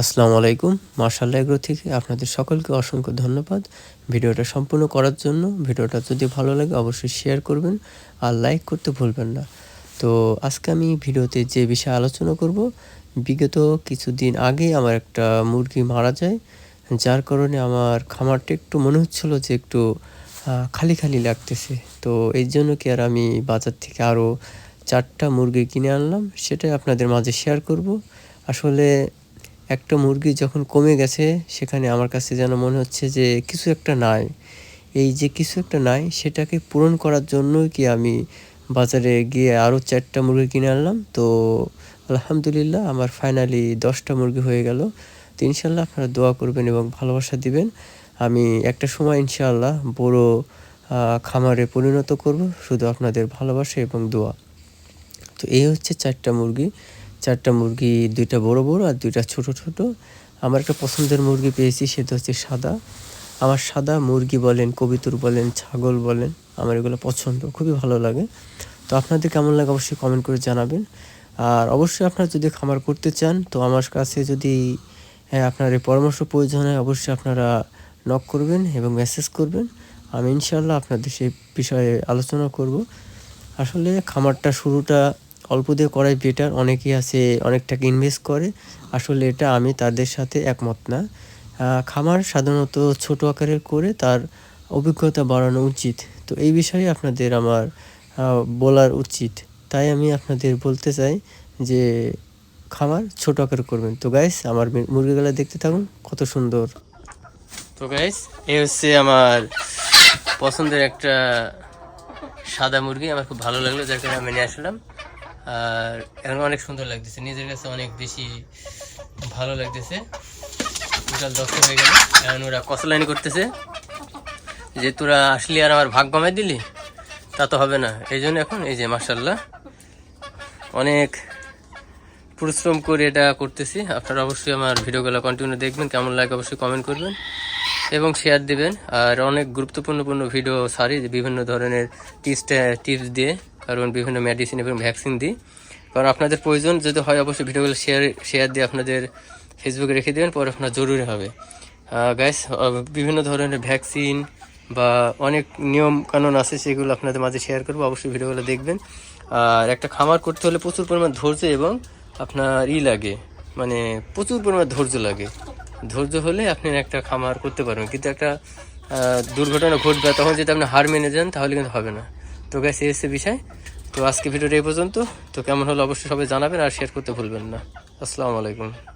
আসসালামু আলাইকুম। মার্শাল্লাহ এগ্রো থেকে আপনাদের সকলকে অসংখ্য ধন্যবাদ। ভিডিওটা সম্পূর্ণ করার জন্য ভিডিওটা যদি ভালো লাগে অবশ্যই শেয়ার করবেন আর লাইক করতে ভুলবেন না। তো আজকে আমি ভিডিওতে যে বিষয়ে আলোচনা করব, বিগত কিছুদিন আগে আমার একটা মুরগি মারা যায়, যার কারণে আমার খামারটা একটু মনে হচ্ছিল যে একটু খালি খালি লাগতেছে। তো এই জন্য কি আর আমি বাজার থেকে আরও চারটা মুরগি কিনে আনলাম, সেটাই আপনাদের মাঝে শেয়ার করব। আসলে একটা মুরগি যখন কমে গেছে, সেখানে আমার কাছে যেন মনে হচ্ছে যে কিছু একটা নাই। এই যে কিছু একটা নাই, সেটাকে পূরণ করার জন্যই কি আমি বাজারে গিয়ে আরও চারটা মুরগি কিনে আনলাম। তো আলহামদুলিল্লাহ, আমার ফাইনালি দশটা মুরগি হয়ে গেল। তো ইনশাল্লাহ আপনারা দোয়া করবেন এবং ভালোবাসা দিবেন। আমি একটা সময় ইনশাআল্লাহ বড় খামারে পরিণত করব। শুধু আপনাদের ভালোবাসা এবং দোয়া। তো এই হচ্ছে চারটা মুরগি। চারটা মুরগি দুইটা বড় বড় আর দুইটা ছোট ছোট। আমার একটা পছন্দের মুরগি পেয়েছি সেটা হচ্ছে সাদা। আমার সাদা মুরগি বলেন কবিতর বলেন ছাগল বলেন আমার এগুলো পছন্দ খুবই ভালো লাগে। তো আপনাদের কেমন লাগে অবশ্যই কমেন্ট করে জানাবেন। আর অবশ্যই আপনারা যদি খামার করতে চান তো আমার কাছে যদি হ্যাঁ, আপনার এই পরামর্শ প্রয়োজন হয় অবশ্যই আপনারা নক করবেন এবং মেসেজ করবেন। আমি ইনশাল্লাহ আপনাদের সেই বিষয়ে আলোচনা করব। আসলে খামারটা শুরুটা অল্প দিয়ে করাই বেটার অনেকেই আছে অনেক টাকা ইনভেস্ট করে। আসলে এটা আমি তাদের সাথে একমত না। খামার সাধারণত ছোট আকারের করে তার অভিজ্ঞতা বাড়ানো উচিত। তো এই বিষয়ে আপনাদের আমার বলার উচিত। তাই আমি আপনাদের বলতে চাই যে খামার ছোট আকারে করবেন। তো গাইস আমার মুরগিগুলো দেখতে থাকুন, কত সুন্দর। তো গাইস এই হচ্ছে আমার পছন্দের একটা সাদা মুরগি। আমার খুব ভালো লাগল, যার কারণে আমি নিয়ে আসলাম। আর এখন অনেক সুন্দর লাগতেছে। নিজের কাছে অনেক বেশি ভালো লাগতেছে। বিকাল দশটা হয়ে গেল। এখন ওরা কসলাইন করতেছে। যে তোরা আসলি আর আমার ভাগ কমাই দিলি, তা তো হবে না। এই জন্য এখন এই যে মার্শাল্লাহ অনেক পরিশ্রম করে এটা করতেছি। আপনারা অবশ্যই আমার ভিডিওগুলো কন্টিনিউ দেখবেন। কেমন লাগে অবশ্যই কমেন্ট করবেন। এবং শেয়ার দিবেন। আর অনেক গুরুত্বপূর্ণ পূর্ণ ভিডিও সারি বিভিন্ন ধরনের টিপস টিপস দিয়ে, কারণ বিভিন্ন মেডিসিন এবং ভ্যাকসিন দিই। কারণ আপনাদের প্রয়োজন, যদি হয় অবশ্যই ভিডিওগুলো শেয়ার শেয়ার দিয়ে আপনাদের ফেসবুকে রেখে দেবেন, পরে আপনার জরুরি হবে। গ্যাস বিভিন্ন ধরনের ভ্যাকসিন বা অনেক নিয়ম কানুন আছে, সেগুলো আপনাদের মাঝে শেয়ার করব, অবশ্যই ভিডিওগুলো দেখবেন। আর একটা খামার করতে হলে প্রচুর পরিমাণ ধৈর্য এবং আপনার ই লাগে মানে প্রচুর পরিমাণ ধৈর্য লাগে। ধৈর্য হলে আপনি একটা খামার করতে পারবেন। কিন্তু একটা দুর্ঘটনা ঘটবে, তখন যদি আপনি হার মেনে যান, তাহলে কিন্তু হবে না। তো গাছ হচ্ছে বিষয়। তো আজকে ভিডিওটা এই পর্যন্ত। তো কেমন হলো অবশ্যই সবাই জানাবেন আর শেয়ার করতে ভুলবেন না। আসসালামু আলাইকুম।